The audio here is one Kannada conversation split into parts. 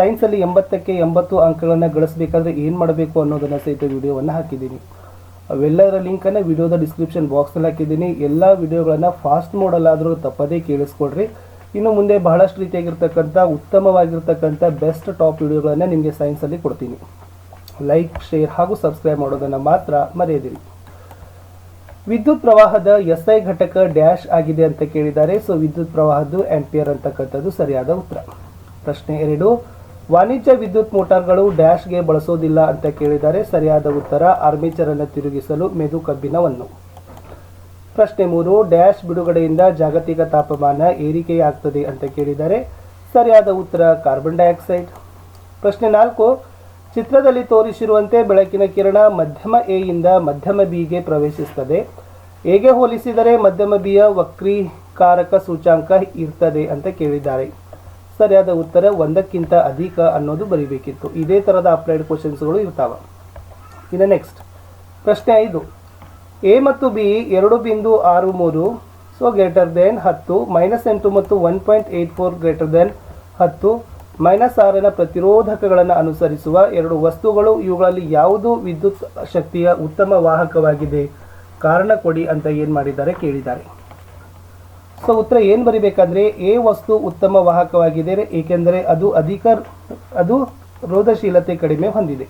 ಸೈನ್ಸಲ್ಲಿ ಎಂಬತ್ತಕ್ಕೆ ಎಂಬತ್ತು ಅಂಕಗಳನ್ನು ಗಳಿಸಬೇಕಾದ್ರೆ ಏನು ಮಾಡಬೇಕು ಅನ್ನೋದನ್ನು ಸಹಿತ ವಿಡಿಯೋವನ್ನು ಹಾಕಿದ್ದೀನಿ. ಅವೆಲ್ಲದರ ಲಿಂಕನ್ನು ವಿಡಿಯೋದ ಡಿಸ್ಕ್ರಿಪ್ಷನ್ ಬಾಕ್ಸ್ನಲ್ಲಿ ಹಾಕಿದ್ದೀನಿ. ಎಲ್ಲ ವಿಡಿಯೋಗಳನ್ನು ಫಾಸ್ಟ್ ಮೋಡಲ್ಲಾದರೂ ತಪ್ಪದೇ ಕೇಳಿಸ್ಕೊಡ್ರಿ. ಇನ್ನು ಮುಂದೆ ಬಹಳಷ್ಟು ರೀತಿಯಾಗಿರ್ತಕ್ಕಂಥ, ಉತ್ತಮವಾಗಿರ್ತಕ್ಕಂಥ ಬೆಸ್ಟ್ ಟಾಪ್ ವಿಡಿಯೋಗಳನ್ನು ನಿಮಗೆ ಸೈನ್ಸಲ್ಲಿ ಕೊಡ್ತೀನಿ. ಲೈಕ್ ಶೇರ್ ಹಾಗೂ ಸಬ್ಸ್ಕ್ರೈಬ್ ಮಾಡೋದನ್ನು ಮಾತ್ರ ಮರೆಯದಿರಿ. ವಿದ್ಯುತ್ ಪ್ರವಾಹದ ಎಸ್ ಐ ಘಟಕ ಡ್ಯಾಶ್ ಆಗಿದೆ ಅಂತ ಕೇಳಿದ್ದಾರೆ. ಸೊ ವಿದ್ಯುತ್ ಪ್ರವಾಹದ್ದು ಆಂಪಿಯರ್ ಅಂತಕ್ಕಂಥದ್ದು ಸರಿಯಾದ ಉತ್ತರ. ಪ್ರಶ್ನೆ ಎರಡು ವಾಣಿಜ್ಯ ವಿದ್ಯುತ್ ಮೋಟಾರ್ಗಳು ಡ್ಯಾಶ್ಗೆ ಬಳಸೋದಿಲ್ಲ ಅಂತ ಕೇಳಿದರೆ ಸರಿಯಾದ ಉತ್ತರ ಆರ್ಮೇಚರ್ ಅನ್ನು ತಿರುಗಿಸಲು ಮೆದು ಕಬ್ಬಿಣವನ್ನು. ಪ್ರಶ್ನೆ ಮೂರು, ಡ್ಯಾಶ್ ಬಿಡುಗಡೆಯಿಂದ ಜಾಗತಿಕ ತಾಪಮಾನ ಏರಿಕೆಯಾಗ್ತದೆ ಅಂತ ಕೇಳಿದರೆ ಸರಿಯಾದ ಉತ್ತರ, ಕಾರ್ಬನ್ ಡೈಆಕ್ಸೈಡ್. ಪ್ರಶ್ನೆ ನಾಲ್ಕು, ಚಿತ್ರದಲ್ಲಿ ತೋರಿಸಿರುವಂತೆ ಬೆಳಕಿನ ಕಿರಣ ಮಧ್ಯಮ ಎ ಇಂದ ಮಧ್ಯಮ ಬಿಗೆ ಪ್ರವೇಶಿಸುತ್ತದೆ. ಹೇಗೆ ಹೋಲಿಸಿದರೆ ಮಧ್ಯಮ ಬಿಯ ವಕ್ರೀಕಾರಕ ಸೂಚಾಂಕ ಇರ್ತದೆ ಅಂತ ಕೇಳಿದ್ದಾರೆ. ಸರಿಯಾದ ಉತ್ತರ ಒಂದಕ್ಕಿಂತ ಅಧಿಕ ಅನ್ನೋದು ಬರೀಬೇಕಿತ್ತು. ಇದೇ ಥರದ ಅಪ್ಲೈಡ್ ಕ್ವಶನ್ಸ್ಗಳು ಇರ್ತಾವೆ. ಇನ್ನು ನೆಕ್ಸ್ಟ್. ಪ್ರಶ್ನೆ ಐದು. ಎ ಮತ್ತು ಬಿ ಎರಡು ಬಿಂದು ಆರು ಮೂರು, ಸೊ ಗ್ರೇಟರ್ ದೆನ್ ಹತ್ತು, ಮೈನಸ್ ಎಂಟು ಮತ್ತು one point eight four greater than ಹತ್ತು, ಮೈನಸ್ ಆರನ ಪ್ರತಿರೋಧಕಗಳನ್ನು ಅನುಸರಿಸುವ ಎರಡು ವಸ್ತುಗಳು, ಇವುಗಳಲ್ಲಿ ಯಾವುದು ವಿದ್ಯುತ್ ಶಕ್ತಿಯ ಉತ್ತಮ ವಾಹಕವಾಗಿದೆ? ಕಾರಣ ಕೊಡಿ ಅಂತ ಏನು ಮಾಡಿದ್ದಾರೆ ಕೇಳಿದ್ದಾರೆ. ಸೊ ಉತ್ತರ ಏನು ಬರಿಬೇಕಂದ್ರೆ, ಎ ವಸ್ತು ಉತ್ತಮ ವಾಹಕವಾಗಿದೆ ಏಕೆಂದರೆ ಅದು ಅಧಿಕ, ಅದು ರೋಧಶೀಲತೆ ಕಡಿಮೆ ಹೊಂದಿದೆ.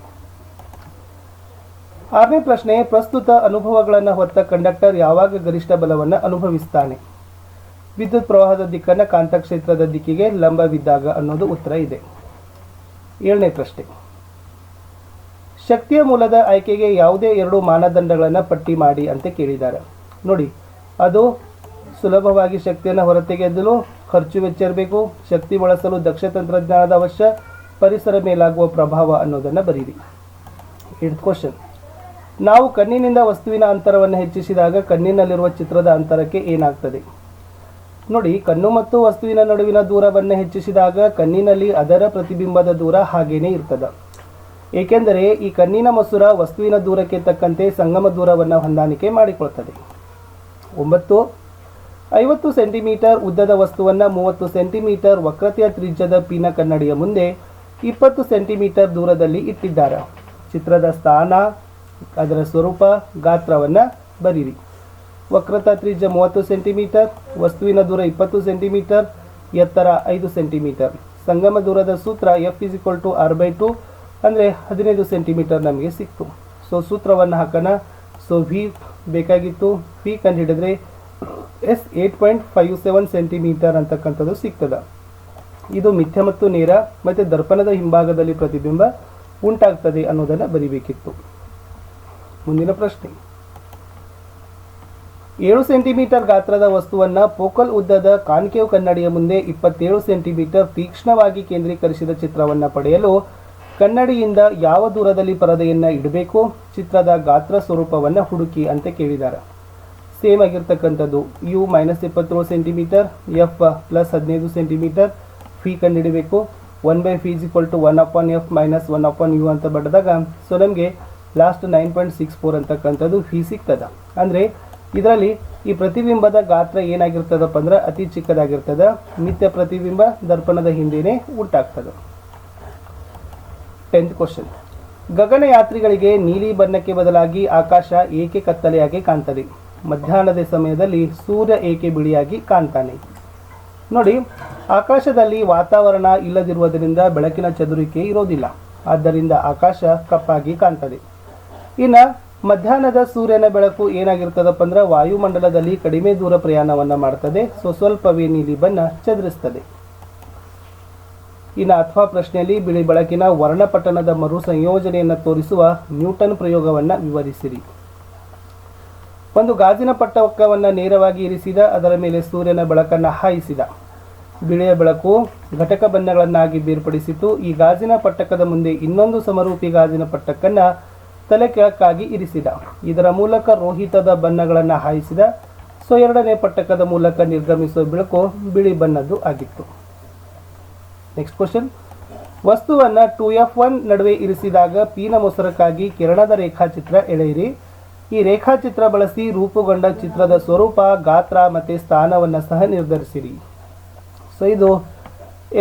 ಆರನೇ ಪ್ರಶ್ನೆ, ಪ್ರಸ್ತುತ ಅನುಭವಗಳನ್ನು ಹೊತ್ತ ಕಂಡಕ್ಟರ್ ಯಾವಾಗ ಗರಿಷ್ಠ ಬಲವನ್ನು ಅನುಭವಿಸ್ತಾನೆ? ವಿದ್ಯುತ್ ಪ್ರವಾಹದ ದಿಕ್ಕನ್ನು ಕಾಂತಕ್ಷೇತ್ರದ ದಿಕ್ಕಿಗೆ ಲಂಬವಿದ್ದಾಗ ಅನ್ನೋದು ಉತ್ತರ ಇದೆ. ಏಳನೇ ಪ್ರಶ್ನೆ, ಶಕ್ತಿಯ ಮೂಲದ ಆಯ್ಕೆಗೆ ಯಾವುದೇ ಎರಡು ಮಾನದಂಡಗಳನ್ನು ಪಟ್ಟಿ ಮಾಡಿ ಅಂತ ಕೇಳಿದ್ದಾರೆ. ನೋಡಿ, ಅದು ಸುಲಭವಾಗಿ ಶಕ್ತಿಯನ್ನು ಹೊರತೆಗೆದಲು ಖರ್ಚು ವೆಚ್ಚ ಇರಬೇಕು ಶಕ್ತಿ ಬಳಸಲು ದಕ್ಷ ತಂತ್ರಜ್ಞಾನದ ಅವಶ್ಯ. ಪರಿಸರ ಮೇಲಾಗುವ ಪ್ರಭಾವ ಅನ್ನೋದನ್ನು ಬರೀರಿ. ಏಟ್ ಕ್ವಶನ್ ನಾವು ಕಣ್ಣಿನಿಂದ ವಸ್ತುವಿನ ಅಂತರವನ್ನು ಹೆಚ್ಚಿಸಿದಾಗ ಕಣ್ಣಿನಲ್ಲಿರುವ ಚಿತ್ರದ ಅಂತರಕ್ಕೆ ಏನಾಗ್ತದೆ? ನೋಡಿ, ಕಣ್ಣು ಮತ್ತು ವಸ್ತುವಿನ ನಡುವಿನ ದೂರವನ್ನು ಹೆಚ್ಚಿಸಿದಾಗ ಕಣ್ಣಿನಲ್ಲಿ ಅದರ ಪ್ರತಿಬಿಂಬದ ದೂರ ಹಾಗೇನೇ ಇರ್ತದೆ. ಏಕೆಂದರೆ ಈ ಕಣ್ಣಿನ ಮಸೂರ ವಸ್ತುವಿನ ದೂರಕ್ಕೆ ತಕ್ಕಂತೆ ಸಂಗಮ ದೂರವನ್ನು ಹೊಂದಾಣಿಕೆ ಮಾಡಿಕೊಳ್ತದೆ. ಒಂಬತ್ತು. ಐವತ್ತು ಸೆಂಟಿಮೀಟರ್ ಉದ್ದದ ವಸ್ತುವನ್ನು ಮೂವತ್ತು ಸೆಂಟಿಮೀಟರ್ ವಕ್ರತೆಯ ತ್ರಿಜ್ಯದ ಪೀನ ಕನ್ನಡಿಯ ಮುಂದೆ ಇಪ್ಪತ್ತು ಸೆಂಟಿಮೀಟರ್ ದೂರದಲ್ಲಿ ಇಟ್ಟಿದ್ದಾರೆ. ಚಿತ್ರದ ಸ್ಥಾನ, ಅದರ ಸ್ವರೂಪ, ಗಾತ್ರವನ್ನು ಬರೀರಿ. ವಕ್ರತಾ ತ್ರಿಜ್ಯ ಮೂವತ್ತು ಸೆಂಟಿಮೀಟರ್, ವಸ್ತುವಿನ ದೂರ ಇಪ್ಪತ್ತು ಸೆಂಟಿಮೀಟರ್, ಎತ್ತರ ಐದು ಸೆಂಟಿಮೀಟರ್. ಸಂಗಮ ದೂರದ ಸೂತ್ರ F is equal to R by two ಅಂದರೆ ಹದಿನೈದು ಸೆಂಟಿಮೀಟರ್ ನಮಗೆ ಸಿಕ್ತು. ಸೊ ಸೂತ್ರವನ್ನು ಹಾಕೋಣ. ಸೊ ವಿ ಬೇಕಾಗಿತ್ತು. V ಕಂಡುಹಿಡಿದ್ರೆ S eight point five seven centimetre ಅಂತಕ್ಕಂಥದ್ದು ಸಿಗ್ತದೆ. ಇದು ಮಿಥ್ಯ ಮತ್ತು ನೇರ ಮತ್ತು ದರ್ಪಣದ ಹಿಂಭಾಗದಲ್ಲಿ ಪ್ರತಿಬಿಂಬ ಉಂಟಾಗ್ತದೆ ಅನ್ನೋದನ್ನು ಬರಿಬೇಕಿತ್ತು. ಮುಂದಿನ ಪ್ರಶ್ನೆ. ಏಳು ಸೆಂಟಿಮೀಟರ್ ಗಾತ್ರದ ವಸ್ತುವನ್ನು ಫೋಕಲ್ ಉದ್ದದ ಕಾನ್ಕೇವ್ ಕನ್ನಡಿಯ ಮುಂದೆ ಇಪ್ಪತ್ತೇಳು ಸೆಂಟಿಮೀಟರ್ ತೀಕ್ಷ್ಣವಾಗಿ ಕೇಂದ್ರೀಕರಿಸಿದ ಚಿತ್ರವನ್ನು ಪಡೆಯಲು ಕನ್ನಡಿಯಿಂದ ಯಾವ ದೂರದಲ್ಲಿ ಪರದೆಯನ್ನು ಇಡಬೇಕು? ಚಿತ್ರದ ಗಾತ್ರ ಸ್ವರೂಪವನ್ನು ಹುಡುಕಿ ಅಂತ ಕೇಳಿದ್ದಾರೆ ಸೇಮ್ ಆಗಿರ್ತಕ್ಕಂಥದ್ದು. ಯು ಮೈನಸ್ ಇಪ್ಪತ್ತೇಳು ಸೆಂಟಿಮೀಟರ್ ಎಫ್ ಪ್ಲಸ್ ಹದಿನೈದು centimetre phi ಕಂಡುಹಿಡಬೇಕು. One by V is equal to one upon F minus one upon U ಅಂತ ಬರೆದಾಗ ಸೊ ನಮಗೆ last nine point six four ಅಂತಕ್ಕಂಥದ್ದು ಫಿ ಸಿಗ್ತದೆ. ಅಂದರೆ ಇದರಲ್ಲಿ ಈ ಪ್ರತಿಬಿಂಬದ ಗಾತ್ರ ಏನಾಗಿರ್ತದಪ್ಪ ಅಂದ್ರೆ ಅತಿ ಚಿಕ್ಕದಾಗಿರ್ತದೆ. ನಿತ್ಯ ಪ್ರತಿಬಿಂಬ ದರ್ಪಣದ ಹಿಂದೆಯೇ ಉಂಟಾಗ್ತದೆ. ಟೆಂತ್ ಕ್ವಶನ್ ಗಗನಯಾತ್ರಿಗಳಿಗೆ ನೀಲಿ ಬಣ್ಣಕ್ಕೆ ಬದಲಾಗಿ ಆಕಾಶ ಏಕೆ ಕತ್ತಲೆಯಾಗಿ ಕಾಣ್ತದೆ? ಮಧ್ಯಾಹ್ನದ ಸಮಯದಲ್ಲಿ ಸೂರ್ಯ ಏಕೆ ಬಿಳಿಯಾಗಿ ಕಾಣ್ತಾನೆ? ನೋಡಿ, ಆಕಾಶದಲ್ಲಿ ವಾತಾವರಣ ಇಲ್ಲದಿರುವುದರಿಂದ ಬೆಳಕಿನ ಚದುರಿಕೆ ಇರೋದಿಲ್ಲ ಆದ್ದರಿಂದ ಆಕಾಶ ಕಪ್ಪಾಗಿ ಕಾಣ್ತದೆ. ಇನ್ನು, ಮಧ್ಯಾಹ್ನದ ಸೂರ್ಯನ ಬೆಳಕು ಏನಾಗಿರ್ತದಪ್ಪ ಅಂದ್ರೆ ವಾಯುಮಂಡಲದಲ್ಲಿ ಕಡಿಮೆ ದೂರ ಪ್ರಯಾಣವನ್ನು ಮಾಡ್ತದೆ, ಸೊ ಸ್ವಲ್ಪವೇ ನೀಲಿ ಬಣ್ಣ ಚದುರಿಸ್ತದೆ. ಇನ್ನು, ಅಥವಾ ಪ್ರಶ್ನೆಯಲ್ಲಿ ಬಿಳಿ ಬೆಳಕಿನ ವರ್ಣಪಟ್ಟಣದ ಮರು ಸಂಯೋಜನೆಯನ್ನು ತೋರಿಸುವ ನ್ಯೂಟನ್ ಪ್ರಯೋಗವನ್ನು ವಿವರಿಸಿರಿ. ಒಂದು ಗಾಜಿನ ಪಟ್ಟವಕ್ಕವನ್ನು ನೇರವಾಗಿ ಇರಿಸಿದ, ಅದರ ಮೇಲೆ ಸೂರ್ಯನ ಬೆಳಕನ್ನು ಹಾಯಿಸಿದ. ಬಿಳಿಯ ಬೆಳಕು ಘಟಕ ಬಣ್ಣಗಳನ್ನಾಗಿ ಬೇರ್ಪಡಿಸಿತು ಈ ಗಾಜಿನ ಪಟ್ಟಕದ ಮುಂದೆ ಇನ್ನೊಂದು ಸಮರೂಪಿ ಗಾಜಿನ ಪಟ್ಟಕನ್ನು ತಲೆ ಕೆಳಕ್ಕಾಗಿ ಇರಿಸಿದ. ಇದರ ಮೂಲಕ ರೋಹಿತದ ಬಣ್ಣಗಳನ್ನು ಹಾಯಿಸಿದ. ಸೊ, ಎರಡನೇ ಪಟ್ಟಕದ ಮೂಲಕ ನಿರ್ಗಮಿಸುವ ಬೆಳಕು ಬಿಳಿ ಬಣ್ಣದ್ದು ಆಗಿತ್ತು. ನೆಕ್ಸ್ಟ್ ಕ್ವಶನ್ ವಸ್ತುವನ್ನು ಟು ಎಫ್ ಒನ್ ನಡುವೆ ಇರಿಸಿದಾಗ ಪೀನ ಮೊಸರಕ್ಕಾಗಿ ಕಿರಣದ ರೇಖಾಚಿತ್ರ ಎಳೆಯಿರಿ. ಈ ರೇಖಾಚಿತ್ರ ಬಳಸಿ ರೂಪುಗೊಂಡ ಚಿತ್ರದ ಸ್ವರೂಪ, ಗಾತ್ರ ಮತ್ತು ಸ್ಥಾನವನ್ನು ಸಹ ನಿರ್ಧರಿಸಿರಿ. ಸೊ ಇದು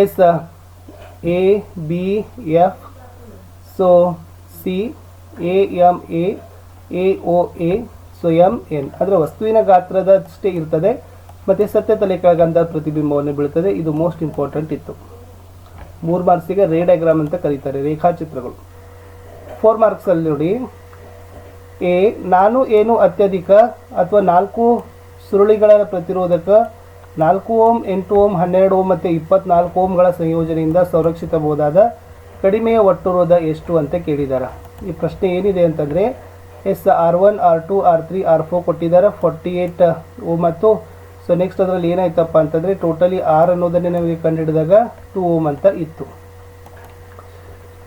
S, A, B, F, so, C, A M A A O A, so M N. ಅಂದರೆ ವಸ್ತುವಿನ ಗಾತ್ರದಷ್ಟೇ ಇರ್ತದೆ, ಮತ್ತು ಸತ್ಯ ತಲೆ ಕೆಳಗಂಧ ಪ್ರತಿಬಿಂಬವನ್ನು ಬೀಳುತ್ತದೆ. ಇದು ಮೋಸ್ಟ್ ಇಂಪಾರ್ಟೆಂಟ್ ಇತ್ತು. ಮೂರು ಮಾರ್ಕ್ಸಿಗೆ ರೇ ಡಯಾಗ್ರಾಮ್ ಅಂತ ಕರೀತಾರೆ ರೇಖಾಚಿತ್ರಗಳು. ಫೋರ್ ಮಾರ್ಕ್ಸಲ್ಲಿ ನೋಡಿ. ಎ ನಾನು ಏನು ಅತ್ಯಧಿಕ ಅಥವಾ ನಾಲ್ಕು ಸುರುಳಿಗಳ ಪ್ರತಿರೋಧಕ ನಾಲ್ಕು ಓಮ್, ಎಂಟು ಓಮ್, ಹನ್ನೆರಡು ಓಮ್ ಮತ್ತು ಇಪ್ಪತ್ನಾಲ್ಕು ಓಮ್ಗಳ ಸಂಯೋಜನೆಯಿಂದ ಸಂರಕ್ಷಿಸಬಹುದಾದ ಕಡಿಮೆಯ ಒಟ್ಟು ರೋಧ ಎಷ್ಟು ಅಂತ ಕೇಳಿದ್ದಾರೆ ಈ ಪ್ರಶ್ನೆ ಏನಿದೆ ಅಂತಂದರೆ, S R one, R two, R three, R four ಕೊಟ್ಟಿದ್ದಾರೆ ಫಾರ್ಟಿ ಏಯ್ಟ್ ಓಮ್ ಮತ್ತು ಸೊ ನೆಕ್ಸ್ಟ್ ಅದರಲ್ಲಿ ಏನಾಯ್ತಪ್ಪ ಅಂತಂದರೆ, ಟೋಟಲಿ ಆರ್ ಅನ್ನೋದನ್ನೇ ನಮಗೆ ಕಂಡುಹಿಡಿದಾಗ ಟು ಓಮ್ ಅಂತ ಇತ್ತು.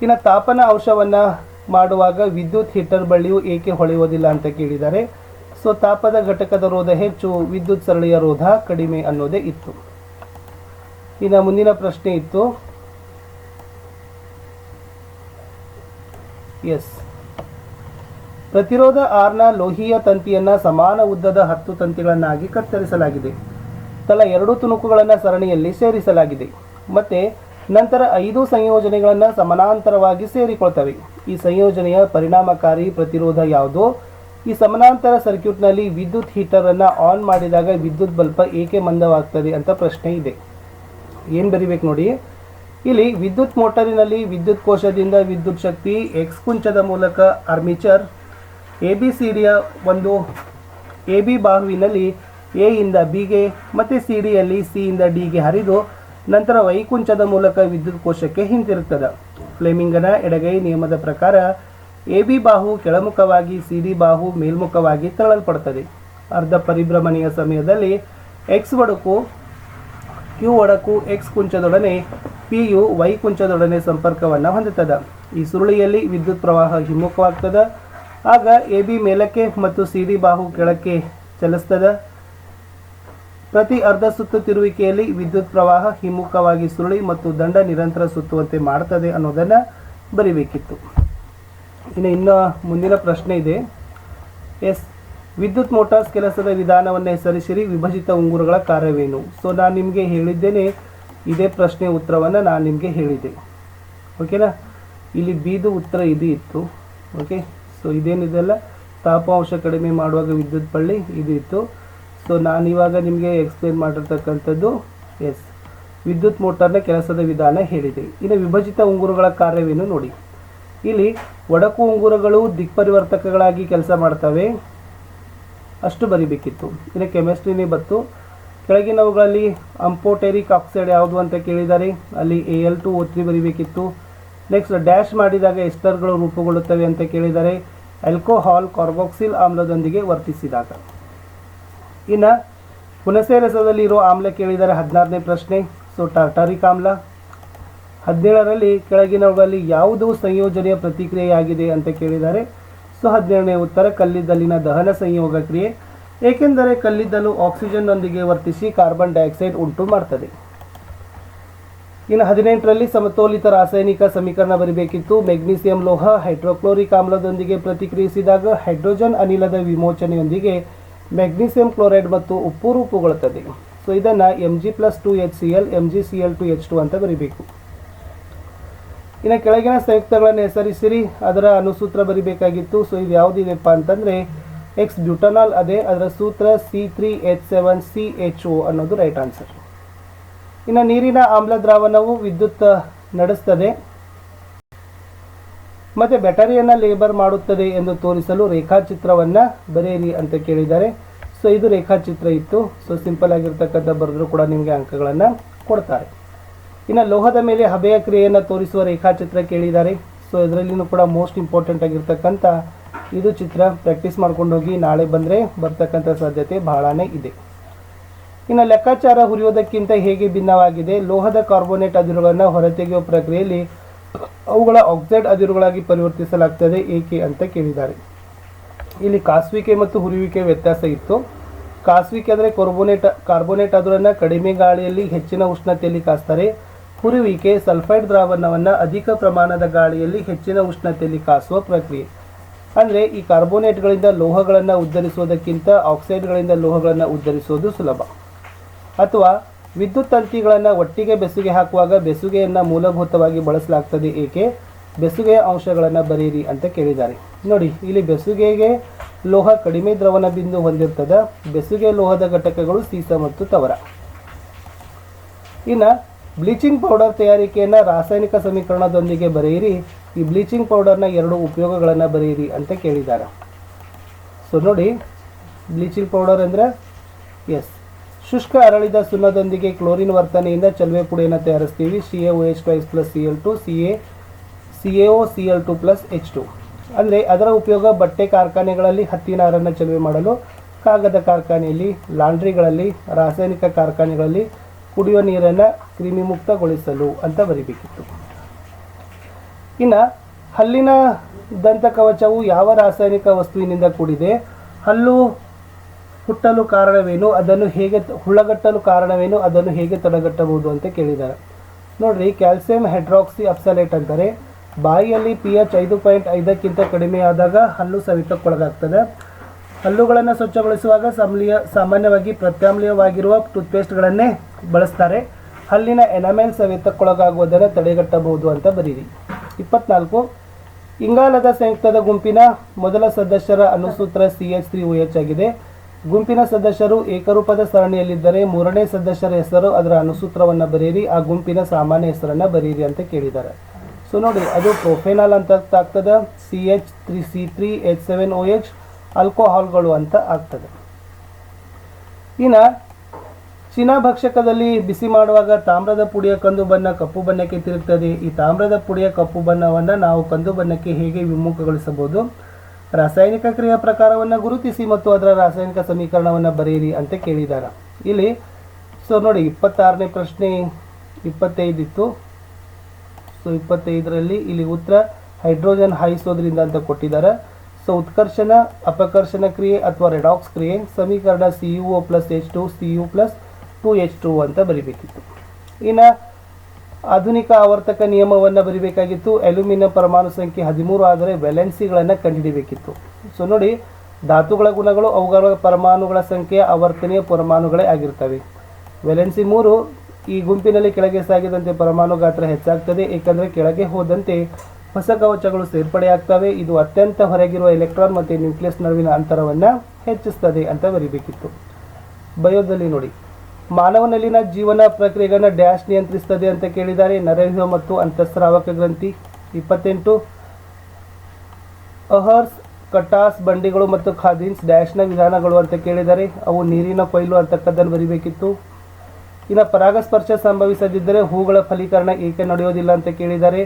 ಇನ್ನು ತಾಪನ ಅಂಶವನ್ನು ಮಾಡುವಾಗ ವಿದ್ಯುತ್ ಹೀಟರ್ ಬಳಿಯೂ ಏಕೆ ಹೊಳೆಯುವುದಿಲ್ಲ ಅಂತ ಕೇಳಿದ್ದಾರೆ ಸೊ ತಾಪದ ಘಟಕದ ರೋಧ ಹೆಚ್ಚು, ವಿದ್ಯುತ್ ಸರಳಿಯ ರೋಧ ಕಡಿಮೆ ಅನ್ನೋದೇ ಇತ್ತು. ಇನ್ನು ಮುಂದಿನ ಪ್ರಶ್ನೆ ಇತ್ತು. ಎಸ್. ಪ್ರತಿರೋಧ ಆರ್ನ ಲೋಹೀಯ ತಂತಿಯನ್ನ ಸಮಾನ ಉದ್ದದ ಹತ್ತು ತಂತಿಗಳನ್ನಾಗಿ ಕತ್ತರಿಸಲಾಗಿದೆ. ತಲಾ ಎರಡು ತುಣುಕುಗಳನ್ನು ಸರಣಿಯಲ್ಲಿ ಸೇರಿಸಲಾಗಿದೆ. ಮತ್ತೆ ನಂತರ ಐದು ಸಂಯೋಜನೆಗಳನ್ನು ಸಮಾನಾಂತರವಾಗಿ ಸೇರಿಕೊಳ್ತವೆ. ಈ ಸಂಯೋಜನೆಯ ಪರಿಣಾಮಕಾರಿ ಪ್ರತಿರೋಧ ಯಾವುದು? ಈ ಸಮಾನಾಂತರ ಸರ್ಕ್ಯೂಟ್ನಲ್ಲಿ ವಿದ್ಯುತ್ ಹೀಟರ್ ಅನ್ನ ಆನ್ ಮಾಡಿದಾಗ ವಿದ್ಯುತ್ ಬಲ್ಪ ಏಕೆ ಮಂದವಾಗ್ತದೆ ಅಂತ ಪ್ರಶ್ನೆ ಇದೆ. ಏನು ಬರಿಬೇಕು ನೋಡಿ? ಇಲ್ಲಿ ವಿದ್ಯುತ್ ಮೋಟರಿನಲ್ಲಿ ವಿದ್ಯುತ್ ಕೋಶದಿಂದ ವಿದ್ಯುತ್ ಶಕ್ತಿ ಎಕ್ಸ್ ಕುಂಚದ ಮೂಲಕ ಆರ್ಮಿಚರ್ ಎ ಬಿ ಸಿ ಡಿಯ ಒಂದು ಎ ಬಿ ಬಾಹುವಿನಲ್ಲಿ ಎ ಇಂದ ಬಿಗೆ ಮತ್ತು ಸಿ ಡಿಯಲ್ಲಿ ಸಿ ಇಂದ ಡಿಗೆ ಹರಿದು ನಂತರ ವೈಕುಂಠದ ಮೂಲಕ ವಿದ್ಯುತ್ ಕೋಶಕ್ಕೆ ಹಿಂತಿರುತ್ತದೆ ಫ್ಲೇಮಿಂಗನ ಎಡಗೈ ನಿಯಮದ ಪ್ರಕಾರ ಎ ಬಿ ಬಾಹು ಕೆಳಮುಖವಾಗಿ ಸಿ ಡಿ ಬಾಹು ಮೇಲ್ಮುಖವಾಗಿ ತಳ್ಳಲ್ಪಡುತ್ತದೆ. ಅರ್ಧ ಪರಿಭ್ರಮಣೆಯ ಸಮಯದಲ್ಲಿ ಎಕ್ಸ್ ಒಡಕು ಕ್ಯೂ ಒಡಕು, ಎಕ್ಸ್ ಕುಂಚದೊಡನೆ, ಪಿ ಯು ವೈ ಕುಂಚದೊಡನೆ ಸಂಪರ್ಕವನ್ನು ಹೊಂದುತ್ತದೆ. ಈ ಸುರುಳಿಯಲ್ಲಿ ವಿದ್ಯುತ್ ಪ್ರವಾಹ ಹಿಮ್ಮುಖವಾಗ್ತದೆ. ಆಗ ಎ ಬಿ ಮೇಲಕ್ಕೆ ಮತ್ತು ಸಿ ಡಿ ಬಾಹು ಕೆಳಕ್ಕೆ ಚಲಿಸ್ತದೆ. ಪ್ರತಿ ಅರ್ಧ ಸುತ್ತು ತಿರುವಿಕೆಯಲ್ಲಿ ವಿದ್ಯುತ್ ಪ್ರವಾಹ ಹಿಮ್ಮುಖವಾಗಿ ಸುರುಳಿ ಮತ್ತು ದಂಡ ನಿರಂತರ ಸುತ್ತುವಂತೆ ಮಾಡ್ತದೆ ಅನ್ನೋದನ್ನು ಬರಿಬೇಕಿತ್ತು. ಇನ್ನು ಇನ್ನು ಮುಂದಿನ ಪ್ರಶ್ನೆ ಇದೆ. ಎಸ್, ವಿದ್ಯುತ್ ಮೋಟಾರ್ಸ್ ಕೆಲಸದ ವಿಧಾನವನ್ನು ಹೆಸರಿಸಿರಿ, ವಿಭಜಿತ ಉಂಗುರಗಳ ಕಾರ್ಯವೇನು? ಸೊ ನಾನು ನಿಮಗೆ ಹೇಳಿದ್ದೇನೆ, ಇದೇ ಪ್ರಶ್ನೆ ಉತ್ತರವನ್ನು ನಾನು ನಿಮಗೆ ಹೇಳಿದೆ. ಓಕೆನಾ ಇಲ್ಲಿ ಬೀದು ಉತ್ತರ ಇದು ಇತ್ತು. Okay so ಇದೇನಿದೆಲ್ಲ? ತಾಪಾಂಶ ಕಡಿಮೆ ಮಾಡುವಾಗ ವಿದ್ಯುತ್ ಬಳ್ಳಿ ಇದು ಇತ್ತು. ಸೊ ನಾನು ಇವಾಗ ನಿಮಗೆ ಎಕ್ಸ್ಪ್ಲೇನ್ ಮಾಡಿರ್ತಕ್ಕಂಥದ್ದು ಎಸ್ ವಿದ್ಯುತ್ ಮೋಟಾರ್ನ ಕೆಲಸದ ವಿಧಾನ ಹೇಳಿದೆ. ಇನ್ನು ವಿಭಜಿತ ಉಂಗುರಗಳ ಕಾರ್ಯವೇನು ನೋಡಿ. ಇಲ್ಲಿ ಒಡಕು ಉಂಗುರಗಳು ದಿಕ್ಪರಿವರ್ತಕಗಳಾಗಿ ಕೆಲಸ ಮಾಡ್ತವೆ. ಅಷ್ಟು ಬರಿಬೇಕಿತ್ತು. ಇನ್ನು ಕೆಮಿಸ್ಟ್ರಿನೇ ಬತ್ತು ಕೆಳಗಿನವುಗಳಲ್ಲಿ ಅಂಪೋಟೆರಿಕ್ ಆಕ್ಸೈಡ್ ಯಾವುದು ಅಂತ ಕೇಳಿದ್ದಾರೆ ಅಲ್ಲಿ A L two O three ಬರಿಬೇಕಿತ್ತು. Next dash ಮಾಡಿದಾಗ ಎಸ್ಟರ್ಗಳು ರೂಪುಗೊಳ್ಳುತ್ತವೆ ಅಂತ ಕೇಳಿದ್ದಾರೆ ಆಲ್ಕೋಹಾಲ್ ಕಾರ್ಬಾಕ್ಸಿಲ್ ಆಮ್ಲದೊಂದಿಗೆ ವರ್ತಿಸಿದಾಗ. ಇನ್ನು ಹುಣಸೆ ರಸದಲ್ಲಿರೋ ಆಮ್ಲ ಕೇಳಿದರೆ ಹದಿನಾರನೇ ಪ್ರಶ್ನೆ. ಸೊ ಟಾರ್ಟಾರಿಕ್ ಆಮ್ಲ. ಹದಿನೇಳರಲ್ಲಿ ಕೆಳಗಿನವುಗಳಲ್ಲಿ ಯಾವುದು ಸಂಯೋಜನೆಯ ಪ್ರತಿಕ್ರಿಯೆಯಾಗಿದೆ ಅಂತ ಕೇಳಿದ್ದಾರೆ. ಸೊ ಹದಿನೇಳನೇ ಉತ್ತರ, ಕಲ್ಲಿದ್ದಲಿನ ದಹನ ಸಂಯೋಗ ಕ್ರಿಯೆ. ಏಕೆಂದರೆ ಕಲ್ಲಿದ್ದಲು ಆಕ್ಸಿಜನ್ನೊಂದಿಗೆ ವರ್ತಿಸಿ ಕಾರ್ಬನ್ ಡೈಆಕ್ಸೈಡ್ ಉಂಟು ಮಾಡ್ತದೆ. ಇನ್ನು ಹದಿನೆಂಟರಲ್ಲಿ ಸಮತೋಲಿತ ರಾಸಾಯನಿಕ ಸಮೀಕರಣ ಬರಬೇಕಿತ್ತು. ಮೆಗ್ನೀಸಿಯಂ ಲೋಹ, ಹೈಡ್ರೋಕ್ಲೋರಿಕ್ ಆಮ್ಲದೊಂದಿಗೆ ಪ್ರತಿಕ್ರಿಯಿಸಿದಾಗ ಹೈಡ್ರೋಜನ್ ಅನಿಲದ ವಿಮೋಚನೆಯೊಂದಿಗೆ ಮೆಗ್ನೀಸಿಯಂ ಕ್ಲೋರೈಡ್ ಮತ್ತು ಉಪ್ಪು ರೂಪುಗೊಳ್ಳುತ್ತದೆ. ಸೊ ಇದನ್ನು M G plus two H C L M G C L two H two ಅಂತ ಬರೀಬೇಕು. ಇನ್ನು ಕೆಳಗಿನ ಸಂಯುಕ್ತಗಳನ್ನು ಹೆಸರಿಸಿರಿ, ಅದರ ಅನುಸೂತ್ರ ಬರೀಬೇಕಾಗಿತ್ತು. ಸೊ ಇದು ಯಾವುದಿದೆಪ್ಪ ಅಂತಂದರೆ ಎಕ್ಸ್ ಬ್ಯೂಟನಾಲ್ ಅದೇ ಅದರ ಸೂತ್ರ C three H seven C H O ಅನ್ನೋದು ರೈಟ್ ಆನ್ಸರ್ ಇನ್ನು ನೀರಿನ ಆಮ್ಲ ದ್ರಾವಣವು ವಿದ್ಯುತ್ ನಡೆಸ್ತದೆ. ಮತ್ತು ಬ್ಯಾಟರಿಯನ್ನು ಲೇಬರ್ ಮಾಡುತ್ತದೆ ಎಂದು ತೋರಿಸಲು ರೇಖಾಚಿತ್ರವನ್ನು ಬರೆಯಿರಿ ಅಂತ ಕೇಳಿದ್ದಾರೆ. ಸೊ ಇದು ರೇಖಾಚಿತ್ರ ಇತ್ತು. ಸೊ ಸಿಂಪಲ್ ಆಗಿರ್ತಕ್ಕಂಥ ಬರೆದರೂ ಕೂಡ ನಿಮಗೆ ಅಂಕಗಳನ್ನು ಕೊಡ್ತಾರೆ. ಇನ್ನು ಲೋಹದ ಮೇಲೆ ಹಬೆಯ ಕ್ರಿಯೆಯನ್ನು ತೋರಿಸುವ ರೇಖಾಚಿತ್ರ ಕೇಳಿದ್ದಾರೆ. ಸೊ ಇದರಲ್ಲಿನೂ ಕೂಡ ಮೋಸ್ಟ್ ಇಂಪಾರ್ಟೆಂಟ್ ಆಗಿರ್ತಕ್ಕಂಥ ಇದು ಚಿತ್ರ. ಪ್ರಾಕ್ಟೀಸ್ ಮಾಡ್ಕೊಂಡು ಹೋಗಿ ನಾಳೆ ಬಂದರೆ ಬರ್ತಕ್ಕಂಥ ಸಾಧ್ಯತೆ ಬಹಳನೇ ಇದೆ. ಇನ್ನು ಲೆಕ್ಕಾಚಾರ ಹುರಿಯೋದಕ್ಕಿಂತ ಹೇಗೆ ಭಿನ್ನವಾಗಿದೆ? ಲೋಹದ ಕಾರ್ಬೋನೇಟ್ ಅದಿರುಗಳನ್ನು ಹೊರತೆಗೆಯುವ ಪ್ರಕ್ರಿಯೆಯಲ್ಲಿ ಅವುಗಳ ಆಕ್ಸೈಡ್ ಅದಿರುಗಳಾಗಿ ಪರಿವರ್ತಿಸಲಾಗ್ತದೆ ಏಕೆ ಅಂತ ಕೇಳಿದ್ದಾರೆ. ಇಲ್ಲಿ ಕಾಸುವಿಕೆ ಮತ್ತು ಹುರಿಯುವಿಕೆ ವ್ಯತ್ಯಾಸ ಇತ್ತು. ಕಾಸುವಿಕೆ ಅಂದರೆ ಕಾರ್ಬೋನೇಟ್ ಕಾರ್ಬೋನೇಟ್ ಅದರನ್ನು ಕಡಿಮೆ ಗಾಳಿಯಲ್ಲಿ ಹೆಚ್ಚಿನ ಉಷ್ಣತೆಯಲ್ಲಿ ಕಾಸ್ತಾರೆ. ಹುರಿಯುವಿಕೆ ಸಲ್ಫೈಡ್ ದ್ರಾವಣವನ್ನು ಅಧಿಕ ಪ್ರಮಾಣದ ಗಾಳಿಯಲ್ಲಿ ಹೆಚ್ಚಿನ ಉಷ್ಣತೆಯಲ್ಲಿ ಕಾಸುವ ಪ್ರಕ್ರಿಯೆ. ಅಂದರೆ ಈ ಕಾರ್ಬೋನೇಟ್ಗಳಿಂದ ಲೋಹಗಳನ್ನು ಉದ್ಧರಿಸುವುದಕ್ಕಿಂತ ಆಕ್ಸೈಡ್ಗಳಿಂದ ಲೋಹಗಳನ್ನು ಉದ್ಧರಿಸುವುದು ಸುಲಭ. ಅಥವಾ ವಿದ್ಯುತ್ ತಂತಿಗಳನ್ನು ಒಟ್ಟಿಗೆ ಬೆಸುಗೆ ಹಾಕುವಾಗ ಬೆಸುಗೆಯನ್ನು ಮೂಲಭೂತವಾಗಿ ಬಳಸಲಾಗ್ತದೆ. ಏಕೆ? ಬೆಸುಗೆಯ ಅಂಶಗಳನ್ನು ಬರೆಯಿರಿ ಅಂತ ಕೇಳಿದ್ದಾರೆ. ನೋಡಿ, ಇಲ್ಲಿ ಬೆಸುಗೆಗೆ ಲೋಹ ಕಡಿಮೆ ದ್ರವಣ ಬಿಂದು ಹೊಂದಿರ್ತದೆ. ಬೆಸುಗೆ ಲೋಹದ ಘಟಕಗಳು ಸೀಸ ಮತ್ತು ತವರ. ಇನ್ನು ಬ್ಲೀಚಿಂಗ್ ಪೌಡರ್ ತಯಾರಿಕೆಯನ್ನು ರಾಸಾಯನಿಕ ಸಮೀಕರಣದೊಂದಿಗೆ ಬರೆಯಿರಿ. ಈ ಬ್ಲೀಚಿಂಗ್ ಪೌಡರ್ನ ಎರಡು ಉಪಯೋಗಗಳನ್ನು ಬರೆಯಿರಿ ಅಂತ ಕೇಳಿದ್ದಾರೆ. ಸೊ ನೋಡಿ, ಬ್ಲೀಚಿಂಗ್ ಪೌಡರ್ ಅಂದರೆ ಎಸ್ ಶುಷ್ಕ ಅರಳಿದ ಸುಣ್ಣದೊಂದಿಗೆ ಕ್ಲೋರಿನ್ ವರ್ತನೆಯಿಂದ ಚಲುವೆ ಪುಡಿಯನ್ನು ತಯಾರಿಸ್ತೀವಿ. C A O H two plus C L two C A C A O C L two plus H two ಅಂದರೆ ಅದರ ಉಪಯೋಗ ಬಟ್ಟೆ ಕಾರ್ಖಾನೆಗಳಲ್ಲಿ ಹತ್ತಿ ನಾರನ್ನು ಚಲುವೆ ಮಾಡಲು, ಕಾಗದ ಕಾರ್ಖಾನೆಯಲ್ಲಿ, ಲಾಂಡ್ರಿಗಳಲ್ಲಿ, ರಾಸಾಯನಿಕ ಕಾರ್ಖಾನೆಗಳಲ್ಲಿ ಕುಡಿಯುವ ನೀರನ್ನು ಕ್ರಿಮಿಮುಕ್ತಗೊಳಿಸಲು ಅಂತ ಬರಿಬೇಕಿತ್ತು. ಇನ್ನು ಹಲ್ಲಿನ ದಂತಕವಚವು ಯಾವ ರಾಸಾಯನಿಕ ವಸ್ತುವಿನಿಂದ ಕೂಡಿದೆ? ಹಲ್ಲು ಹುಟ್ಟಲು ಕಾರಣವೇನು? ಅದನ್ನು ಹೇಗೆ ಹುಳಗಟ್ಟಲು ಕಾರಣವೇನು? ಅದನ್ನು ಹೇಗೆ ತಡೆಗಟ್ಟಬಹುದು ಅಂತ ಕೇಳಿದ್ದಾರೆ. ನೋಡ್ರಿ, ಕ್ಯಾಲ್ಸಿಯಂ ಹೈಡ್ರಾಕ್ಸಿ ಅಪ್ಸಲೇಟ್ ಅಂತಾರೆ ಬಾಯಿಯಲ್ಲಿ ಪಿ ಎಚ್ ಐದು ಪಾಯಿಂಟ್ ಐದಕ್ಕಿಂತ ಕಡಿಮೆಯಾದಾಗ ಹಲ್ಲು ಸವಿತಕ್ಕೊಳಗಾಗ್ತದೆ ಹಲ್ಲುಗಳನ್ನು ಸ್ವಚ್ಛಗೊಳಿಸುವಾಗ ಸಂಲಿಯ ಸಾಮಾನ್ಯವಾಗಿ ಪ್ರತ್ಯಾಮ್ಲೀಯವಾಗಿರುವ ಟೂತ್ಪೇಸ್ಟ್ಗಳನ್ನೇ ಬಳಸ್ತಾರೆ. ಹಲ್ಲಿನ ಎನಮೆಲ್ ಸವೆತಕ್ಕೊಳಗಾಗುವುದನ್ನು ತಡೆಗಟ್ಟಬಹುದು ಅಂತ ಬರೀರಿ. ಇಪ್ಪತ್ನಾಲ್ಕು, ಇಂಗಾಲದ ಸಂಯುಕ್ತದ ಗುಂಪಿನ ಮೊದಲ ಸದಸ್ಯರ ಅನುಸೂತ್ರ C H three O H ಆಗಿದೆ. ಗುಂಪಿನ ಸದಸ್ಯರು ಏಕರೂಪದ ಸರಣಿಯಲ್ಲಿದ್ದರೆ ಮೂರನೇ ಸದಸ್ಯರ ಹೆಸರು ಅದರ ಅನುಸೂತ್ರವನ್ನು ಬರೆಯಿರಿ, ಆ ಗುಂಪಿನ ಸಾಮಾನ್ಯ ಹೆಸರನ್ನು ಬರೆಯಿರಿ ಅಂತ ಕೇಳಿದ್ದಾರೆ. ಸೊ ನೋಡಿ, ಅದು ಪ್ರೊಫೆನಾಲ್ ಅಂತ ಆಗ್ತದೆ C H three C three H seven O H ಆಲ್ಕೋಹಾಲ್ಗಳು ಅಂತ ಆಗ್ತದೆ. ಇನ್ನು ಚೀನಾ ಭಕ್ಷಕದಲ್ಲಿ ಬಿಸಿ ಮಾಡುವಾಗ ತಾಮ್ರದ ಪುಡಿಯ ಕಂದು ಬಣ್ಣ ಕಪ್ಪು ಬಣ್ಣಕ್ಕೆ ತಿರುಗ್ತದೆ. ಈ ತಾಮ್ರದ ಪುಡಿಯ ಕಪ್ಪು ಬಣ್ಣವನ್ನು ನಾವು ಕಂದು ಬಣ್ಣಕ್ಕೆ ಹೇಗೆ ವಿಮುಖಗೊಳಿಸಬಹುದು? ರಾಸಾಯನಿಕ ಕ್ರಿಯಾ ಪ್ರಕಾರವನ್ನು ಗುರುತಿಸಿ ಮತ್ತು ಅದರ ರಾಸಾಯನಿಕ ಸಮೀಕರಣವನ್ನು ಬರೆಯಿರಿ ಅಂತ ಕೇಳಿದ್ದಾರೆ ಇಲ್ಲಿ ಸೊ ನೋಡಿ, ಇಪ್ಪತ್ತಾರನೇ ಪ್ರಶ್ನೆ ಇಪ್ಪತ್ತೈದಿತ್ತು. ಸೊ ಇಪ್ಪತ್ತೈದರಲ್ಲಿ ಇಲ್ಲಿ ಉತ್ತರ, ಹೈಡ್ರೋಜನ್ ಹಾಯಿಸೋದ್ರಿಂದ ಅಂತ ಕೊಟ್ಟಿದ್ದಾರೆ. ಸೊ ಉತ್ಕರ್ಷಣ, ಅಪಕರ್ಷಣ ಕ್ರಿಯೆ ಅಥವಾ ರೆಡಾಕ್ಸ್ ಕ್ರಿಯೆ, ಸಮೀಕರಣ C U O plus H two C U plus two H two ಅಂತ ಬರಿಬೇಕಿತ್ತು. ಇನ್ನು ಆಧುನಿಕ ಆವರ್ತಕ ನಿಯಮವನ್ನು ಬರಿಬೇಕಾಗಿತ್ತು. ಅಲ್ಯೂಮಿನಿಯಂ ಪರಮಾಣು ಸಂಖ್ಯೆ ಹದಿಮೂರು ಆದರೆ ವ್ಯಾಲೆನ್ಸಿಗಳನ್ನು ಕಂಡುಹಿಡಿಬೇಕಿತ್ತು ಸೊ ನೋಡಿ, ಧಾತುಗಳ ಗುಣಗಳು, ಅವುಗಳ ಪರಮಾಣುಗಳ ಸಂಖ್ಯೆ, ಆವರ್ತನೀಯ ಪರಮಾಣುಗಳೇ ಆಗಿರ್ತವೆ. ವ್ಯಾಲೆನ್ಸಿ ಮೂರು, ಈ ಗುಂಪಿನಲ್ಲಿ ಕೆಳಗೆ ಸಾಗಿದಂತೆ ಪರಮಾಣು ಗಾತ್ರ ಹೆಚ್ಚಾಗ್ತದೆ. ಏಕೆಂದರೆ ಕೆಳಗೆ ಹೋದಂತೆ ಹೊಸ ಕವಚಗಳು ಸೇರ್ಪಡೆಯಾಗ್ತವೆ. ಇದು ಅತ್ಯಂತ ಹೊರಗಿರುವ ಎಲೆಕ್ಟ್ರಾನ್ ಮತ್ತು ನ್ಯೂಕ್ಲಿಯಸ್ ನಡುವಿನ ಅಂತರವನ್ನು ಹೆಚ್ಚಿಸ್ತದೆ ಅಂತ ಬರಿಬೇಕಿತ್ತು. ಬಯೋದಲ್ಲಿ ನೋಡಿ. ಮಾನವನಲ್ಲಿನ ಜೀವನ ಪ್ರಕ್ರಿಯೆಗಳನ್ನು ಡ್ಯಾಶ್ ನಿಯಂತ್ರಿಸುತ್ತದೆ ಅಂತ ಕೇಳಿದ್ದಾರೆ ನರವ್ಯೂಹ ಮತ್ತು ಅಂತಸ್ರಾವಕ ಗ್ರಂಥಿ ಇಪ್ಪತ್ತೆಂಟು. ಅಹರ್ಸ್, ಕಟಾಸ್, ಬಂಡಿಗಳು ಮತ್ತು ಖಾದಿನ್ಸ್ ಡ್ಯಾಶ್ನ ವಿಧಾನಗಳು ಅಂತ ಕೇಳಿದ್ದಾರೆ. ಅವು ನೀರಿನ ಕೊಯ್ಲು ಅಂತಕ್ಕದ್ದನ್ನು ಬರಿಬೇಕಿತ್ತು. ಇನ್ನು ಪರಾಗಸ್ಪರ್ಶ ಸಂಭವಿಸದಿದ್ದರೆ ಹೂಗಳ ಫಲೀಕರಣ ಏಕೆ ನಡೆಯೋದಿಲ್ಲ ಅಂತ ಕೇಳಿದ್ದಾರೆ.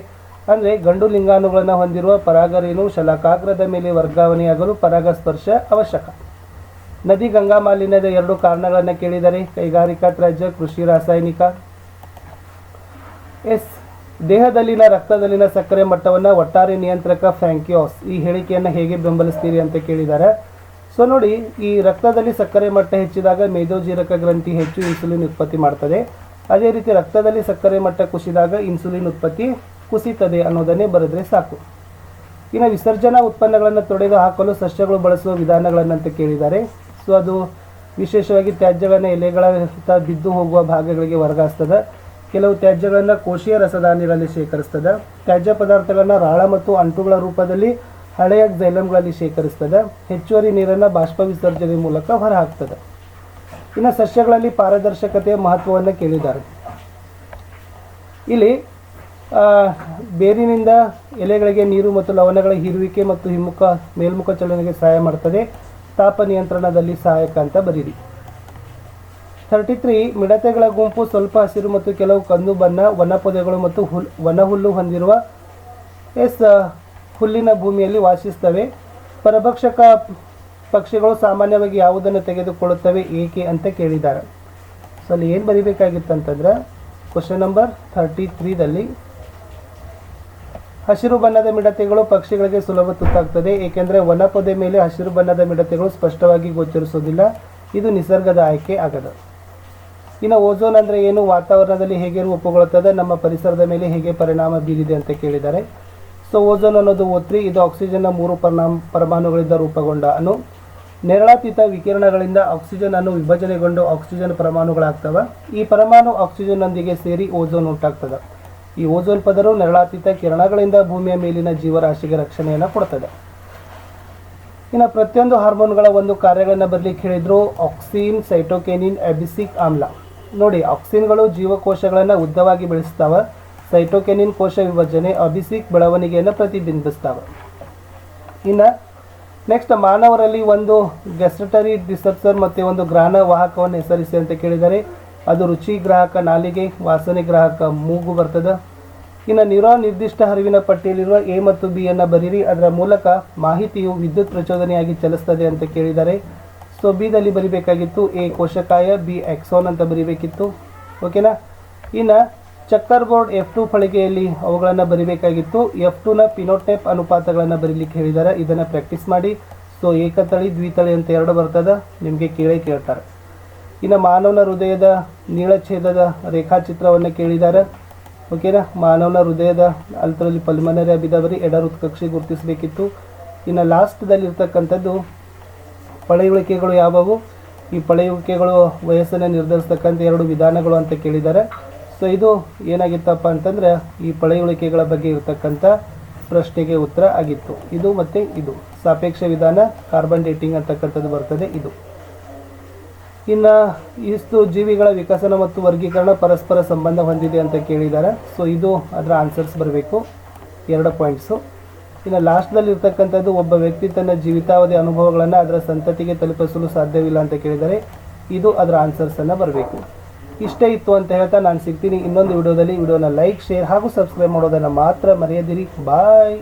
ಅಂದರೆ ಗಂಡು ಲಿಂಗಾಣುಗಳನ್ನು ಹೊಂದಿರುವ ಪರಾಗರೇನು ಶಲಾಕಾಗ್ರದ ಮೇಲೆ ವರ್ಗಾವಣೆಯಾಗಲು ಪರಾಗಸ್ಪರ್ಶ ಅವಶ್ಯಕ. ನದಿ ಗಂಗಾ ಮಾಲಿನ್ಯದ ಎರಡು ಕಾರಣಗಳನ್ನು ಕೇಳಿದರೆ ಕೈಗಾರಿಕಾ ತ್ಯಾಜ್ಯ ಕೃಷಿ ರಾಸಾಯನಿಕ. ಎಸ್. ದೇಹದಲ್ಲಿನ ರಕ್ತದಲ್ಲಿನ ಸಕ್ಕರೆ ಮಟ್ಟವನ್ನು ಒಟ್ಟಾರೆ ನಿಯಂತ್ರಕ ಫ್ಯಾಂಕ್ಯೋಸ್. ಈ ಹೇಳಿಕೆಯನ್ನು ಹೇಗೆ ಬೆಂಬಲಿಸ್ತೀರಿ ಅಂತ ಕೇಳಿದ್ದಾರೆ ಸೊ ನೋಡಿ, ಈ ರಕ್ತದಲ್ಲಿ ಸಕ್ಕರೆ ಮಟ್ಟ ಹೆಚ್ಚಿದಾಗ ಮೇದೋಜೀರಕ ಗ್ರಂಥಿ ಹೆಚ್ಚು ಇನ್ಸುಲಿನ್ ಉತ್ಪತ್ತಿ ಮಾಡ್ತದೆ. ಅದೇ ರೀತಿ ರಕ್ತದಲ್ಲಿ ಸಕ್ಕರೆ ಮಟ್ಟ ಕುಸಿದಾಗ ಇನ್ಸುಲಿನ್ ಉತ್ಪತ್ತಿ ಕುಸಿತದೆ ಅನ್ನೋದನ್ನೇ ಬರೆದ್ರೆ ಸಾಕು. ಇನ್ನು ವಿಸರ್ಜನಾ ಉತ್ಪನ್ನಗಳನ್ನು ತೊಡೆದು ಹಾಕಲು ಸಸ್ಯಗಳು ಬಳಸುವ ವಿಧಾನಗಳನ್ನಂತ ಕೇಳಿದ್ದಾರೆ ಸೊ ಅದು ವಿಶೇಷವಾಗಿ ತ್ಯಾಜ್ಯಗಳನ್ನು ಎಲೆಗಳ ಸುತ್ತ ಬಿದ್ದು ಹೋಗುವ ಭಾಗಗಳಿಗೆ ವರ್ಗಾಯಿಸ್ತದೆ. ಕೆಲವು ತ್ಯಾಜ್ಯಗಳನ್ನು ಕೋಶೀಯ ರಸದಾನಿಗಳಲ್ಲಿ ಶೇಖರಿಸ್ತದೆ. ತ್ಯಾಜ್ಯ ಪದಾರ್ಥಗಳನ್ನು ರಾಳ ಮತ್ತು ಅಂಟುಗಳ ರೂಪದಲ್ಲಿ ಹಳೆಯ ಜೈಲಮ್ಗಳಲ್ಲಿ ಶೇಖರಿಸ್ತದೆ. ಹೆಚ್ಚುವರಿ ನೀರನ್ನು ಬಾಷ್ಪ ವಿಸರ್ಜನೆ ಮೂಲಕ ಹೊರಹಾಕ್ತದೆ. ಇನ್ನು ಸಸ್ಯಗಳಲ್ಲಿ ಪಾರದರ್ಶಕತೆಯ ಮಹತ್ವವನ್ನು ಕೇಳಿದ್ದಾರೆ. ಇಲ್ಲಿ ಬೇರಿನಿಂದ ಎಲೆಗಳಿಗೆ ನೀರು ಮತ್ತು ಲವಣಗಳ ಹೀರುವಿಕೆ ಮತ್ತು ಹಿಮ್ಮುಖ ಮೇಲ್ಮುಖ ಚಲನೆಗೆ ಸಹಾಯ ಮಾಡ್ತದೆ. ತಾಪ ನಿಯಂತ್ರಣದಲ್ಲಿ ಸಹಾಯಕ ಅಂತ ಬರೀರಿ. ಥರ್ಟಿ ತ್ರೀ ಮಿಡತೆಗಳ ಗುಂಪು ಸ್ವಲ್ಪ ಹಸಿರು ಮತ್ತು ಕೆಲವು ಕಂದು ಬಣ್ಣ, ವನಪೊದೆಗಳು ಮತ್ತು ಹುಲ್, ವನಹುಲ್ಲು ಹೊಂದಿರುವ ಎಸ್ ಹುಲ್ಲಿನ ಭೂಮಿಯಲ್ಲಿ ವಾಸಿಸ್ತವೆ ಪರಭಕ್ಷಕ ಪಕ್ಷಿಗಳು ಸಾಮಾನ್ಯವಾಗಿ ಯಾವುದನ್ನು ತೆಗೆದುಕೊಳ್ಳುತ್ತವೆ, ಏಕೆ ಅಂತ ಕೇಳಿದ್ದಾರೆ. ಸೊ ಅಲ್ಲಿ ಏನು ಬರೀಬೇಕಾಗಿತ್ತಂತಂದ್ರೆ ಕ್ವಶನ್ ನಂಬರ್ ಥರ್ಟಿ ತ್ರೀದಲ್ಲಿ ಹಸಿರು ಬಣ್ಣದ ಮಿಡತೆಗಳು ಪಕ್ಷಿಗಳಿಗೆ ಸುಲಭ ತುತ್ತಾಗ್ತದೆ, ಏಕೆಂದರೆ ವನಪೊದೆ ಮೇಲೆ ಹಸಿರು ಬಣ್ಣದ ಮಿಡತೆಗಳು ಸ್ಪಷ್ಟವಾಗಿ ಗೋಚರಿಸೋದಿಲ್ಲ ಇದು ನಿಸರ್ಗದ ಆಯ್ಕೆ ಆಗದ. ಇನ್ನು ಓಝೋನ್ ಅಂದರೆ ಏನು, ವಾತಾವರಣದಲ್ಲಿ ಹೇಗೆ ರೂಪುಗೊಳ್ಳುತ್ತದೆ, ನಮ್ಮ ಪರಿಸರದ ಮೇಲೆ ಹೇಗೆ ಪರಿಣಾಮ ಬೀರಿದೆ ಅಂತ ಕೇಳಿದ್ದಾರೆ. ಸೊ ಓಝೋನ್ ಅನ್ನೋದು ಒತ್ತಿ ಇದು ಆಕ್ಸಿಜನ್ನ ಮೂರು ಪರಿಣಾಮ, ಪರಮಾಣುಗಳಿಂದ ರೂಪುಗೊಂಡ ಅನು ನೆರಳಾತೀತ ವಿಕಿರಣಗಳಿಂದ ಆಕ್ಸಿಜನ್ ಅನ್ನು ವಿಭಜನೆಗೊಂಡು ಆಕ್ಸಿಜನ್ ಪರಮಾಣುಗಳಾಗ್ತವೆ. ಈ ಪರಮಾಣು ಆಕ್ಸಿಜನ್ನೊಂದಿಗೆ ಸೇರಿ ಓಝೋನ್ ಉಂಟಾಗ್ತದೆ. ಈ ಓಜೋನ್ ಪದರು ನೆರಳಾತೀತ ಕಿರಣಗಳಿಂದ ಭೂಮಿಯ ಮೇಲಿನ ಜೀವರಾಶಿಗೆ ರಕ್ಷಣೆಯನ್ನು ಕೊಡ್ತದೆ. ಇನ್ನು ಪ್ರತಿಯೊಂದು ಹಾರ್ಮೋನ್ಗಳ ಒಂದು ಕಾರ್ಯಗಳನ್ನು ಬರಲಿಕ್ಕೆ ಹೇಳಿದ್ರು ಆಕ್ಸಿನ್, ಸೈಟೋಕೇನಿನ್, ಅಬಿಸಿಕ್, ಆಮ್ಲ. ನೋಡಿ, ಆಕ್ಸಿನ್ಗಳು ಜೀವಕೋಶಗಳನ್ನು ಉದ್ದವಾಗಿ ಬೆಳೆಸ್ತಾವ, ಸೈಟೋಕೆನಿನ್ ಕೋಶ ವಿಭಜನೆ, ಅಬಿಸಿಕ್ ಬೆಳವಣಿಗೆಯನ್ನು ಪ್ರತಿಬಿಂಬಿಸ್ತಾವ. ಇನ್ನು ನೆಕ್ಸ್ಟ್ ಮಾನವರಲ್ಲಿ ಒಂದು ಗೆಸ್ಟಟರಿ ಡಿಸೆಪ್ಸರ್ ಮತ್ತು ಒಂದು ಗ್ರಹಣ ವಾಹಕವನ್ನು ಹೆಸರಿಸಿ ಅಂತ ಕೇಳಿದರೆ ಅದು ರುಚಿ ಗ್ರಾಹಕ ನಾಲಿಗೆ, ವಾಸನೆ ಗ್ರಾಹಕ ಮೂಗು ಬರ್ತದೆ. ಇನ್ನು ನಿರಾ ನಿರ್ದಿಷ್ಟ ಹರಿವಿನ ಪಟ್ಟಿಯಲ್ಲಿರುವ ಎ ಮತ್ತು ಬಿ ಅನ್ನು ಬರೀರಿ. ಅದರ ಮೂಲಕ ಮಾಹಿತಿಯು ವಿದ್ಯುತ್ ಪ್ರಚೋದನೆಯಾಗಿ ಚಲಿಸ್ತದೆ ಅಂತ ಕೇಳಿದ್ದಾರೆ ಸೊ ಬಿದಲ್ಲಿ ಬರಿಬೇಕಾಗಿತ್ತು ಎ ಕೋಶಕಾಯ, ಬಿ ಎಕ್ಸೋನ್ ಅಂತ ಬರಿಬೇಕಿತ್ತು. ಓಕೆನಾ? ಇನ್ನು ಚಕ್ಕರ್ ಬೋರ್ಡ್ ಎಫ್ ಟು ಫಳಿಗೆಯಲ್ಲಿ ಅವುಗಳನ್ನು ಬರಿಬೇಕಾಗಿತ್ತು. ಎಫ್ ಟುನ ಪಿನೋಟೆಪ್ ಅನುಪಾತಗಳನ್ನು ಬರೀಲಿಕ್ಕೆ ಹೇಳಿದ್ದಾರೆ ಇದನ್ನು ಪ್ರಾಕ್ಟೀಸ್ ಮಾಡಿ. ಸೊ ಏಕತಳಿ, ದ್ವಿತಳಿ ಅಂತ ಎರಡು ಬರ್ತದೆ. ನಿಮಗೆ ಕೇಳೇ ಕೇಳ್ತಾರೆ. ಇನ್ನು ಮಾನವನ ಹೃದಯದ ನೀಳಛೇದದ ರೇಖಾಚಿತ್ರವನ್ನು ಕೇಳಿದ್ದಾರೆ ಓಕೆನಾ? ಮಾನವನ ಹೃದಯದ ಅಲ್ತರಲ್ಲಿ ಪಲ್ಮನರಿ ಅಭಿದವರಿ ಎಡ ಕಕ್ಷೆ ಗುರುತಿಸಬೇಕಿತ್ತು. ಇನ್ನು ಲಾಸ್ಟ್ದಲ್ಲಿ ಇರ್ತಕ್ಕಂಥದ್ದು ಪಳೆಯುಳಿಕೆಗಳು ಯಾವುವು? ಈ ಪಳೆಯುಳಿಕೆಗಳು ವಯಸ್ಸನ್ನು ನಿರ್ಧರಿಸ್ತಕ್ಕಂಥ ಎರಡು ವಿಧಾನಗಳು ಅಂತ ಕೇಳಿದ್ದಾರೆ ಸೊ ಇದು ಏನಾಗಿತ್ತಪ್ಪ ಅಂತಂದ್ರೆ, ಈ ಪಳೆಯುಳಿಕೆಗಳ ಬಗ್ಗೆ ಇರತಕ್ಕಂಥ ಪ್ರಶ್ನೆಗೆ ಉತ್ತರ ಆಗಿತ್ತು. ಇದು ಮತ್ತು ಇದು. ಸಾಪೇಕ್ಷ ವಿಧಾನ ಕಾರ್ಬನ್ ಡೇಟಿಂಗ್ ಅಂತಕ್ಕಂಥದ್ದು ಬರ್ತದೆ ಇದು. ಇನ್ನು ಇಷ್ಟು ಜೀವಿಗಳ ವಿಕಸನ ಮತ್ತು ವರ್ಗೀಕರಣ ಪರಸ್ಪರ ಸಂಬಂಧ ಹೊಂದಿದೆ ಅಂತ ಕೇಳಿದ್ದಾರೆ. ಸೊ ಇದು ಅದರ ಆನ್ಸರ್ಸ್ ಬರಬೇಕು. ಎರಡು ಪಾಯಿಂಟ್ಸು ಇನ್ನು ಲಾಸ್ಟ್ನಲ್ಲಿ ಇರ್ತಕ್ಕಂಥದ್ದು ಒಬ್ಬ ವ್ಯಕ್ತಿ ತನ್ನ ಜೀವಿತಾವಧಿ ಅನುಭವಗಳನ್ನು ಅದರ ಸಂತತಿಗೆ ತಲುಪಿಸಲು ಸಾಧ್ಯವಿಲ್ಲ ಅಂತ ಕೇಳಿದರೆ ಇದು ಅದರ ಆನ್ಸರ್ಸನ್ನು ಬರಬೇಕು. ಇಷ್ಟೇ ಇತ್ತು ಅಂತ ಹೇಳ್ತಾ ನಾನು ಸಿಗ್ತೀನಿ. ಇನ್ನೊಂದು ವಿಡಿಯೋದಲ್ಲಿ ವಿಡಿಯೋನ ಲೈಕ್ ಶೇರ್ ಹಾಗೂ ಸಬ್ಸ್ಕ್ರೈಬ್ ಮಾಡೋದನ್ನು ಮಾತ್ರ ಮರೆಯದಿರಿ. ಬಾಯ್